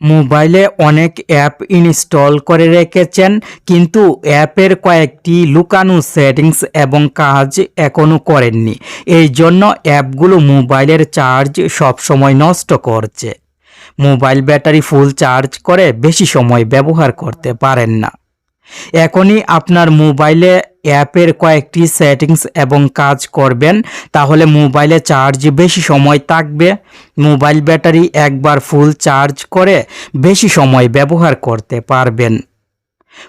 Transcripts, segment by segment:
মোবাইলে অনেক app install করে রেখেছেন, কিন্তু অ্যাপের কয়েকটি লুকানো সেটিংস এবং কাজ এখনও করেননি। এই জন্য অ্যাপগুলো মোবাইলের চার্জ সবসময় নষ্ট করছে। মোবাইল ব্যাটারি ফুল চার্জ করে, বেশি সময় ব্যবহার করতে পারেন না। এখনই আপনার মোবাইলে অ্যাপের কয়েকটি সেটিংস এবং কাজ করবেন, তাহলে মোবাইলে চার্জ বেশি সময় থাকবে। মোবাইল ব্যাটারি একবার ফুল চার্জ করে বেশি সময় ব্যবহার করতে পারবেন।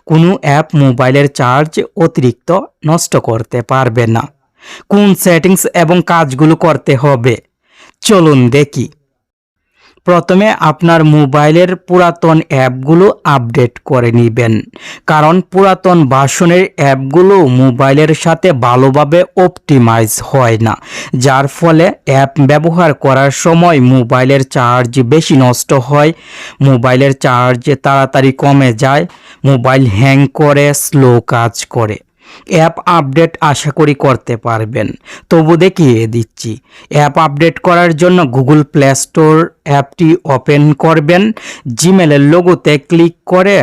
কোনো অ্যাপ মোবাইলের চার্জ অতিরিক্ত নষ্ট করতে পারবে না। কোন সেটিংস এবং কাজগুলো করতে হবে? চলুন দেখি। প্রথমে আপনার মোবাইলের পুরাতন অ্যাপগুলো আপডেট করে নেবেন। কারণ পুরাতন ভার্সনের অ্যাপগুলো মোবাইলের সাথে ভালোভাবে অপটিমাইজ হয় না। যার ফলে অ্যাপ ব্যবহার করার সময় মোবাইলের চার্জ বেশি নষ্ট হয়, মোবাইলের চার্জ তাড়াতাড়ি কমে যায়, মোবাইল হ্যাং করে, স্লো কাজ করে। অ্যাপ আপডেট আশা করি করতে পারবেন। তবু দেখিয়ে দিচ্ছি। অ্যাপ আপডেট করার জন্য গুগল প্লে স্টোর অ্যাপটি ওপেন করবেন। জিমেলের লোগোতে ক্লিক করে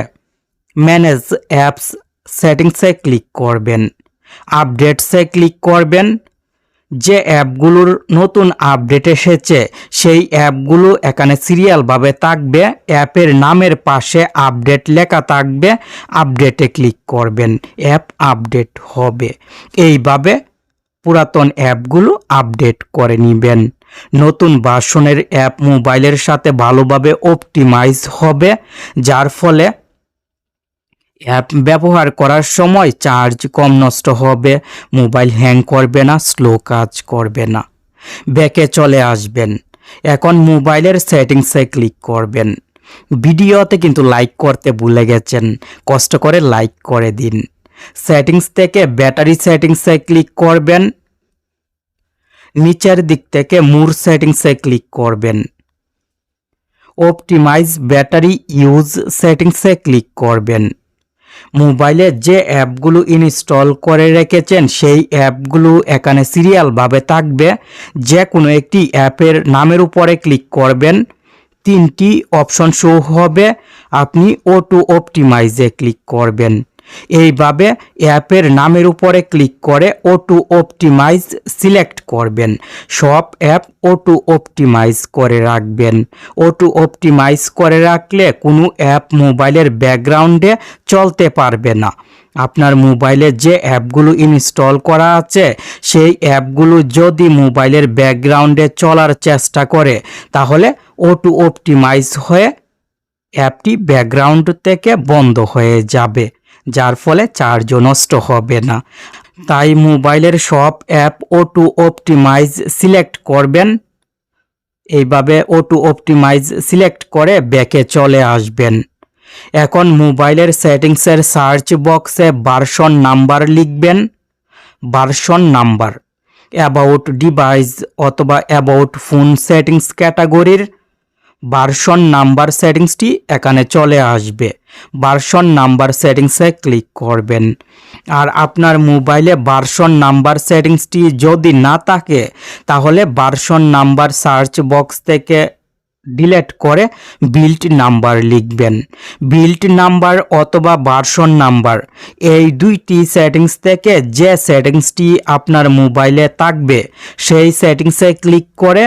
ম্যানেজ অ্যাপস সেটিংসে ক্লিক করবেন। আপডেটসে ক্লিক করবেন। যে অ্যাপগুলোর নতুন আপডেট এসেছে, সেই অ্যাপগুলো এখানে সিরিয়ালভাবে থাকবে, অ্যাপের নামের পাশে আপডেট লেখা থাকবে, আপডেটে ক্লিক করবেন, অ্যাপ আপডেট হবে। এইভাবে পুরাতন অ্যাপগুলো আপডেট করে নেবেন। নতুন ভার্সনের অ্যাপ মোবাইলের সাথে ভালোভাবে অপটিমাইজ হবে, যার ফলে অ্যাপ ব্যবহার করার সময় চার্জ কম নষ্ট হবে, মোবাইল হ্যাং করবে না, স্লো কাজ করবে না। ব্যাকে চলে আসবেন। এখন মোবাইলের সেটিংসে ক্লিক করবেন। ভিডিওতে কিন্তু লাইক করতে ভুলে গেছেন, কষ্ট করে লাইক করে দিন। সেটিংস থেকে ব্যাটারি সেটিংসে ক্লিক করবেন। নিচের দিক থেকে মুর সেটিংসে ক্লিক করবেন। অপটিমাইজ ব্যাটারি ইউজ সেটিংসে ক্লিক করবেন। মোবাইলে যে অ্যাপগুলো ইনস্টল করে রেখেছেন, সেই অ্যাপগুলো এখানে সিরিয়ালভাবে থাকবে। যে কোনো একটি অ্যাপের নামের উপরে ক্লিক করবেন। তিনটি অপশন শো হবে। আপনি ও টু অপটিমাইজে ক্লিক করবেন। এইভাবে অ্যাপের নামের উপরে ক্লিক করে ও টু অপটিমাইজ সিলেক্ট করবেন। সব অ্যাপ ও টু অপটিমাইজ করে রাখবেন। ও টু অপটিমাইজ করে রাখলে কোনো অ্যাপ মোবাইলের ব্যাকগ্রাউন্ডে চলতে পারবে না। আপনার মোবাইলে যে অ্যাপগুলো ইনস্টল করা আছে, সেই অ্যাপগুলো যদি মোবাইলের ব্যাকগ্রাউন্ডে চলার চেষ্টা করে, তাহলে ও টু অপটিমাইজ হয়ে অ্যাপটি ব্যাকগ্রাউন্ড থেকে বন্ধ হয়ে যাবে। যার ফলে চার্জও নষ্ট হবে না। তাই মোবাইলের সব app auto optimise select করবেন। এইভাবে ও টু অপটিমাইজ সিলেক্ট করে ব্যাকে চলে আসবেন। এখন মোবাইলের সেটিংসের সার্চ বক্সে ভার্সন নাম্বার লিখবেন। ভার্সন নাম্বার অ্যাবাউট ডিভাইস অথবা অ্যাবাউট ফোন সেটিংস ক্যাটাগরির ভার্সন নাম্বার সেটিংসটি এখানে চলে আসবে। ভার্সন নাম্বার সেটিংসে ক্লিক করবেন। আর আপনার মোবাইলে ভার্সন নাম্বার সেটিংসটি যদি না থাকে, তাহলে ভার্সন নাম্বার সার্চ বক্স থেকে ডিলেট করে বিল্ট নাম্বার লিখবেন। বিল্ট নাম্বার অথবা ভার্সন নাম্বার, এই দুইটি সেটিংস থেকে যে সেটিংসটি আপনার মোবাইলে থাকবে, সেই সেটিংসে ক্লিক করে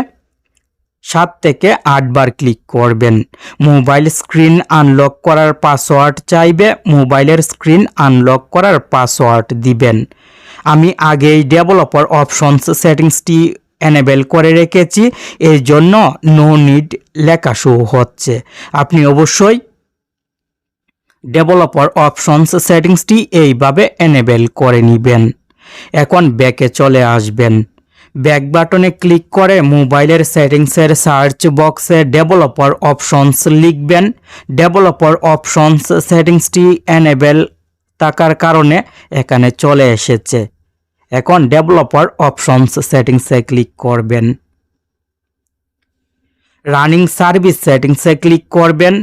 সাত থেকে আটবার ক্লিক করবেন। মোবাইল স্ক্রিন আনলক করার পাসওয়ার্ড চাইবে, মোবাইলের স্ক্রিন আনলক করার পাসওয়ার্ড দিবেন। আমি আগেই ডেভেলপার অপশনস সেটিংসটি এনেবেল করে রেখেছি, এর জন্য নো নিড লেখা শো হচ্ছে। আপনি অবশ্যই ডেভেলপার অপশনস সেটিংসটি এইভাবে এনেবেল করে নেবেন। এখন ব্যাকে চলে আসবেন। ব্যাক বাটনে ক্লিক করে মোবাইলের সেটিংসের সার্চ বক্সে ডেভেলপার অপশনস লিখবেন। ডেভেলপার অপশনস সেটিংসটি এনেবেল থাকার কারণে এখানে চলে এসেছে। এখন ডেভেলপার অপশনস সেটিংসে ক্লিক করবেন। রানিং সার্ভিস সেটিংসে ক্লিক করবেন।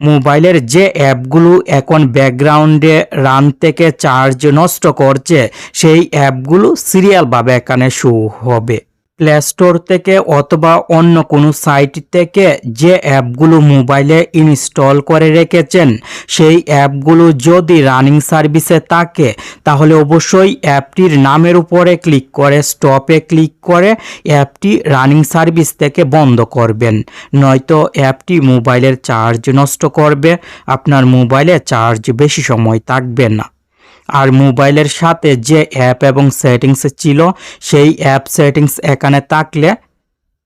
মোবাইলের যে অ্যাপগুলো এখন ব্যাকগ্রাউন্ডে রান থেকে চার্জ নষ্ট করছে, সেই অ্যাপগুলো সিরিয়ালভাবে এখানে শো হবে। প্লে স্টোর থেকে অথবা অন্য কোনো সাইট থেকে যে অ্যাপগুলো মোবাইলে ইনস্টল করে রেখেছেন, সেই অ্যাপগুলো যদি রানিং সার্ভিসে থাকে, তাহলে অবশ্যই অ্যাপটির নামের উপরে ক্লিক করে স্টপে ক্লিক করে অ্যাপটি রানিং সার্ভিস থেকে বন্ধ করবেন। নয়তো অ্যাপটি মোবাইলের চার্জ নষ্ট করবে, আপনার মোবাইলে চার্জ বেশি সময় থাকবে না। আর মোবাইলের সাথে যে অ্যাপ এবং সেটিংস ছিল, সেই অ্যাপ সেটিংস এখানে থাকলে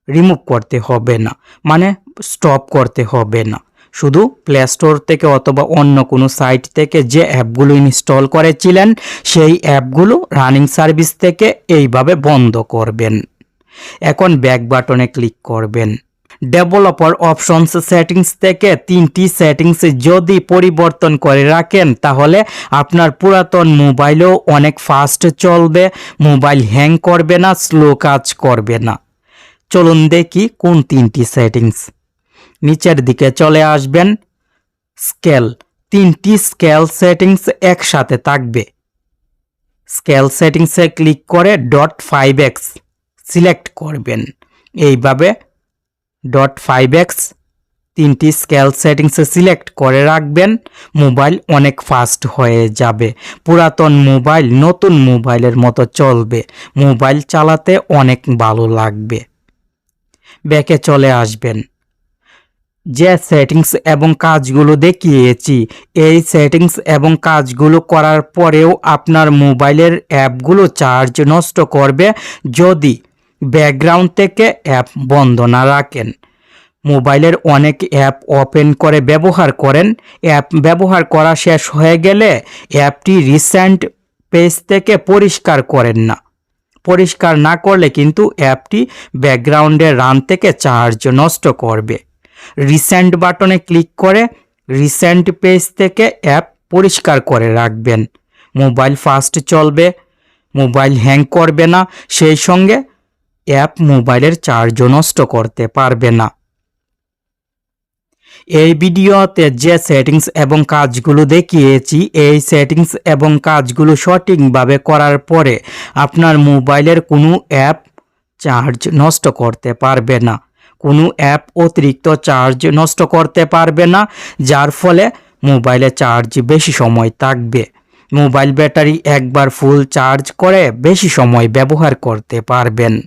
রিমুভ করতে হবে না। মানে স্টপ করতে হবে না। শুধু প্লে স্টোর থেকে অথবা অন্য কোনো সাইট থেকে যে অ্যাপগুলো ইনস্টল করেছিলেন, সেই অ্যাপগুলো রানিং সার্ভিস থেকে এইভাবে বন্ধ করবেন। এখন ব্যাক বাটনে ক্লিক করবেন। ডেভেলপার অপশনস সেটিংস থেকে তিনটি সেটিংস যদি পরিবর্তন করে রাখেন, তাহলে আপনার পুরাতন মোবাইলও অনেক ফাস্ট চলবে, মোবাইল হ্যাং করবে না স্লো কাজ করবে না। চলুন দেখি কোন তিনটি সেটিংস। নিচের দিকে চলে আসবেন। স্কেল। তিনটি স্কেল সেটিংস একসাথে থাকবে। স্কেল সেটিংসে ক্লিক করে ডট ফাইভ এক্স সিলেক্ট করবেন। এইভাবে ডট ফাইভ এক্স তিনটি স্কেল সেটিংসে সিলেক্ট করে রাখবেন। মোবাইল অনেক ফাস্ট হয়ে যাবে। পুরাতন মোবাইল নতুন মোবাইলের মতো চলবে। মোবাইল চালাতে অনেক ভালো লাগবে। ব্যাকে চলে আসবেন। যে সেটিংস এবং কাজগুলো দেখিয়েছি, এই সেটিংস এবং কাজগুলো করার পরেও আপনার মোবাইলের অ্যাপগুলো চার্জ নষ্ট করবে। যদি ব্যাকগ্রাউন্ড থেকে অ্যাপ বন্ধ না রাখেন। মোবাইলের অনেক অ্যাপ ওপেন করে ব্যবহার করেন। অ্যাপ ব্যবহার করা শেষ হয়ে গেলে অ্যাপটি রিসেন্ট পেজ থেকে পরিষ্কার করেন না। পরিষ্কার না করলে কিন্তু অ্যাপটি ব্যাকগ্রাউন্ডে রান থেকে চার্জ নষ্ট করবে। রিসেন্ট বাটনে ক্লিক করে রিসেন্ট পেজ থেকে অ্যাপ পরিষ্কার করে রাখবেন। মোবাইল ফাস্ট চলবে, মোবাইল হ্যাং করবে না। সেই সঙ্গে অ্যাপ মোবাইলের চার্জও নষ্ট করতে পারবে না। এই ভিডিওতে যে সেটিংস এবং কাজগুলো দেখিয়েছি, এই সেটিংস এবং কাজগুলো সঠিকভাবে করার পরে আপনার মোবাইলের কোনো অ্যাপ চার্জ নষ্ট করতে পারবে না। কোনো অ্যাপ অতিরিক্ত চার্জ নষ্ট করতে পারবে না, যার ফলে মোবাইলে চার্জ বেশি সময় থাকবে। মোবাইল ব্যাটারি একবার ফুল চার্জ করে বেশি সময় ব্যবহার করতে পারবেন।